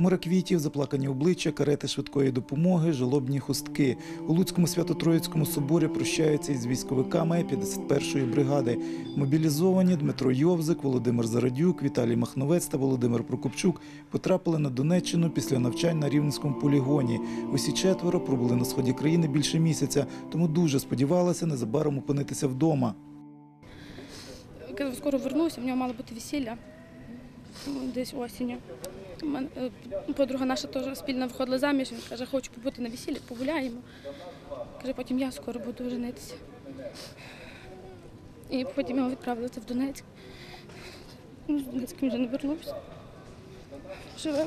Море квітів, заплакані обличчя, карети швидкої допомоги, жалобні хустки. У Луцькому свято-троїцькому соборі прощаються із військовиками 51-ї бригади. Мобілізовані Дмитро Йовзик, Володимир Зарадюк, Віталій Махновець та Володимир Прокопчук потрапили на Донеччину після навчань на Рівненському полігоні. Усі четверо пробули на сході країни більше місяця, тому дуже сподівалися незабаром опинитися вдома. Скоро вернуся, в нього мало бути весілля десь осінню. Е, Подруга наша теж спільно виходила заміж, він каже, хочу побути на весіллі, погуляємо. Каже, потім я скоро буду женитися. І потім його відправили в Донецьк. В Донецьк він вже не вернувся. Живе.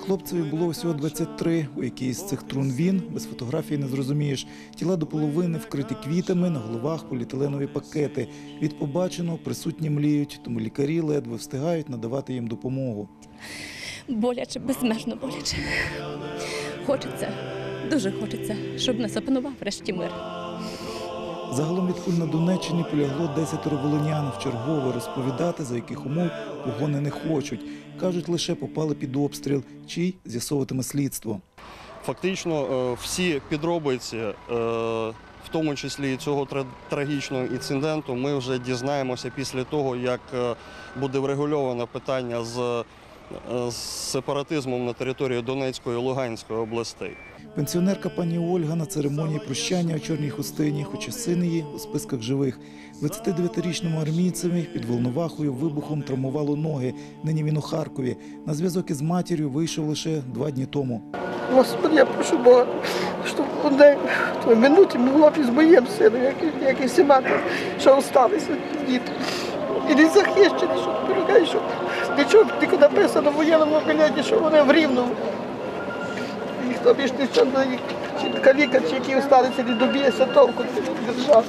Хлопцеві було всього 23, у якій з цих трун він, без фотографії не зрозумієш. Тіла до половини вкриті квітами, на головах поліетиленові пакети. Від побаченого присутні мліють, тому лікарі ледве встигають надавати їм допомогу. боляче, безмежно боляче. Хочеться, дуже хочеться, щоб не запанував врешті мир. Загалом від на Донеччині полягло 10 волинян. Вчергове розповідати, за яких умов погони не хочуть. Кажуть, лише попали під обстріл, чий з'ясовуватиме слідство. Фактично е, всі підробиці, е, в тому числі цього трагічного інциденту, ми вже дізнаємося після того, як е, буде врегульовано питання з, з сепаратизмом на території Донецької і Луганської областей. Пенсіонерка пані Ольга на церемонії прощання у чорній хустині, хоча син її у списках живих. 29-річному армійцеві під Волновахою вибухом травмувало ноги. Нині він у Харкові. На зв'язок із матір'ю вийшов лише два дні тому. Господи, я прошу Бога, щоб в одне в той минуті було б із моїм сином, як, і- як і всіма, що залишилися діти. І не захищені, щоб дорогай, щоб нічого тільки написано в воєнному білеті, що вони в рівному. І Ніхто більш нічого не чи каліка, чи які залишилися, не доб'ється толку держави.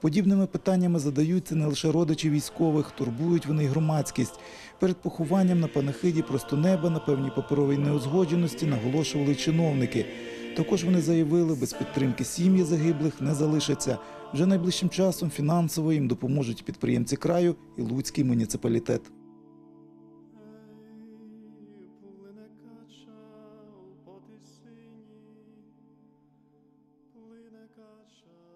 Подібними питаннями задаються не лише родичі військових, турбують вони й громадськість. Перед похованням на панахиді просто неба на певній паперовій неузгодженості наголошували чиновники. Також вони заявили, без підтримки сім'ї загиблих не залишаться. Вже найближчим часом фінансово їм допоможуть підприємці краю і Луцький муніципалітет. Плине кача